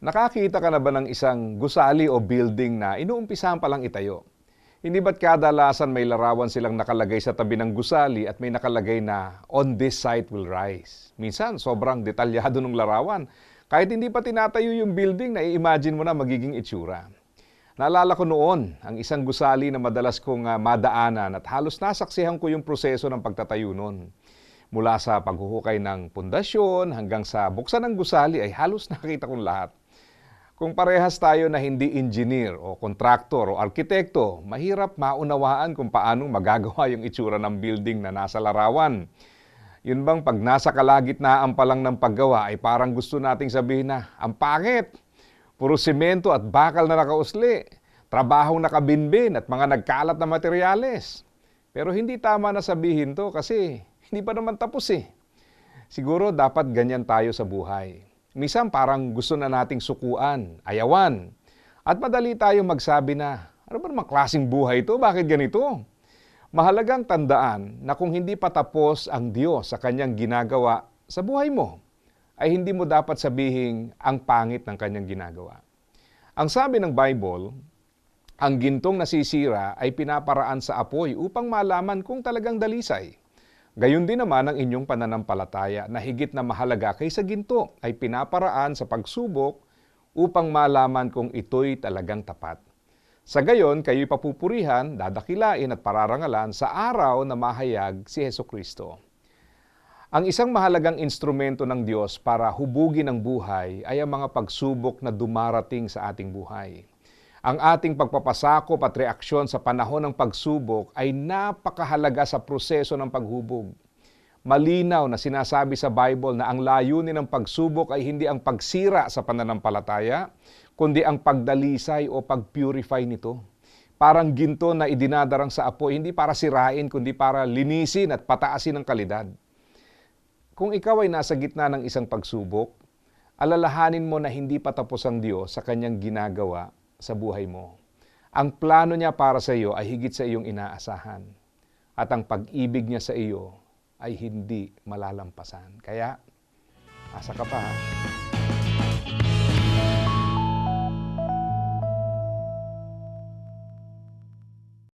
Nakakita ka na ba ng isang gusali o building na inuumpisahan pa lang itayo? Hindi ba't kadalasan may larawan silang nakalagay sa tabi ng gusali at may nakalagay na on this site will rise? Minsan, sobrang detalyado ng larawan. Kahit hindi pa tinatayo yung building, nai-imagine mo na magiging itsura. Naalala ko noon, ang isang gusali na madalas kong ah, madaanan at halos nasaksihan ko yung proseso ng pagtatayo noon. Mula sa paghuhukay ng pundasyon hanggang sa buksan ng gusali ay halos nakita kong lahat. Kung parehas tayo na hindi engineer o kontraktor o arkitekto, mahirap maunawaan kung paano magagawa yung itsura ng building na nasa larawan. Yun bang pag nasa kalagitnaan pa lang ng paggawa ay parang gusto nating sabihin na, ang pangit! Puro simento at bakal na nakausli, trabahong nakabinbin at mga nagkalat na materyales. Pero hindi tama na sabihin to kasi hindi pa naman tapos eh. Siguro dapat ganyan tayo sa buhay. Minsan parang gusto na nating sukuan, ayawan. At madali tayong magsabi na, ano ba naman klaseng buhay ito? Bakit ganito? Mahalagang tandaan na kung hindi pa tapos ang Diyos sa kanyang ginagawa sa buhay mo, ay hindi mo dapat sabihin ang pangit ng kanyang ginagawa. Ang sabi ng Bible, ang gintong nasisira ay pinaparaan sa apoy upang malaman kung talagang dalisay. Gayon din naman ang inyong pananampalataya na higit na mahalaga kaysa ginto ay pinaparaan sa pagsubok upang malaman kung ito'y talagang tapat. Sa gayon, kayo'y papupurihan, dadakilain at pararangalan sa araw na mahayag si Heso Kristo. Ang isang mahalagang instrumento ng Diyos para hubugin ang buhay ay ang mga pagsubok na dumarating sa ating buhay. Ang ating pagpapasakop at reaksyon sa panahon ng pagsubok ay napakahalaga sa proseso ng paghubog. Malinaw na sinasabi sa Bible na ang layunin ng pagsubok ay hindi ang pagsira sa pananampalataya, kundi ang pagdalisay o pagpurify nito. Parang ginto na idinadarang sa apoy, hindi para sirain, kundi para linisin at pataasin ang kalidad. Kung ikaw ay nasa gitna ng isang pagsubok, alalahanin mo na hindi pa tapos ang Diyos sa kanyang ginagawa sa buhay mo. Ang plano niya para sa iyo ay higit sa iyong inaasahan. At ang pag-ibig niya sa iyo ay hindi malalampasan. Kaya, asa ka pa ha?